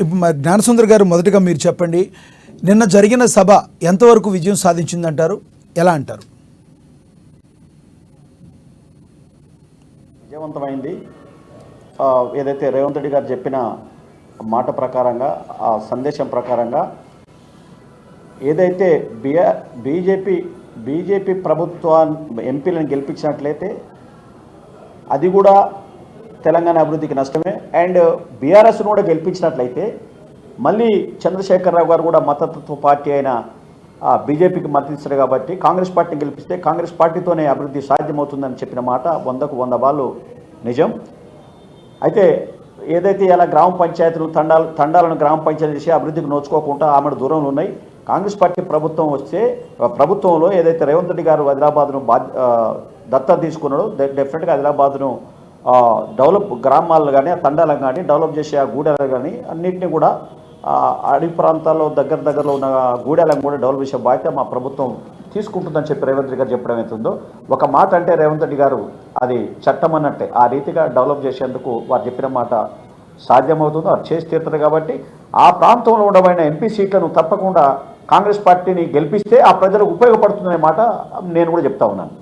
ఇప్పుడు మరి జ్ఞానసుందర్ గారు మొదటగా మీరు చెప్పండి నిన్న జరిగిన సభ ఎంతవరకు విజయం సాధించిందంటారు? ఎలా అంటారు? విజయవంతమైంది. ఏదైతే రేవంత్ రెడ్డి గారు చెప్పిన మాట ప్రకారంగా ఆ సందేశం ప్రకారంగా ఏదైతే బిఆ బీజేపీ బీజేపీ ప్రభుత్వాన్ని ఎంపీలను గెలిపించినట్లయితే అది కూడా తెలంగాణ అభివృద్ధికి నష్టమే. అండ్ బీఆర్ఎస్ను కూడా గెలిపించినట్లయితే మళ్ళీ చంద్రశేఖరరావు గారు కూడా మతతత్వ పార్టీ అయిన బీజేపీకి మద్దతిస్తారు కాబట్టి కాంగ్రెస్ పార్టీని గెలిపిస్తే కాంగ్రెస్ పార్టీతోనే అభివృద్ధి సాధ్యమవుతుందని చెప్పిన మాట వందకు వంద వాళ్ళు నిజం. అయితే ఏదైతే ఇలా గ్రామ పంచాయతీలు తండాలు తండాలను గ్రామ పంచాయతీ చేసి అభివృద్ధికి నోచుకోకుండా ఆమె దూరంలో ఉన్నాయి. కాంగ్రెస్ పార్టీ ప్రభుత్వం వస్తే ప్రభుత్వంలో ఏదైతే రేవంత్ రెడ్డి గారు హైదరాబాద్ను బాధ్య దత్తత తీసుకున్నాడో డెఫినెట్గా హైదరాబాద్ను డెవలప్ గ్రామాలను కానీ ఆ తండాలను కానీ డెవలప్ చేసే ఆ గూడెలు కానీ అన్నింటినీ కూడా అడవి ప్రాంతాల్లో దగ్గర దగ్గరలో ఉన్న గూడెలను కూడా డెవలప్ చేసే బాధ్యత మా ప్రభుత్వం తీసుకుంటుందని చెప్పి రేవంత్ రెడ్డి గారు చెప్పడం అవుతుందో ఒక మాట అంటే రేవంత్ రెడ్డి గారు అది చట్టం అన్నట్టే. ఆ రీతిగా డెవలప్ చేసేందుకు వారు చెప్పిన మాట సాధ్యమవుతుందో అది చేసి తీరుతారు కాబట్టి ఆ ప్రాంతంలో ఉండబడిన ఎంపీ సీట్లను తప్పకుండా కాంగ్రెస్ పార్టీని గెలిపిస్తే ఆ ప్రజలకు ఉపయోగపడుతుందనే మాట నేను కూడా చెప్తా ఉన్నాను.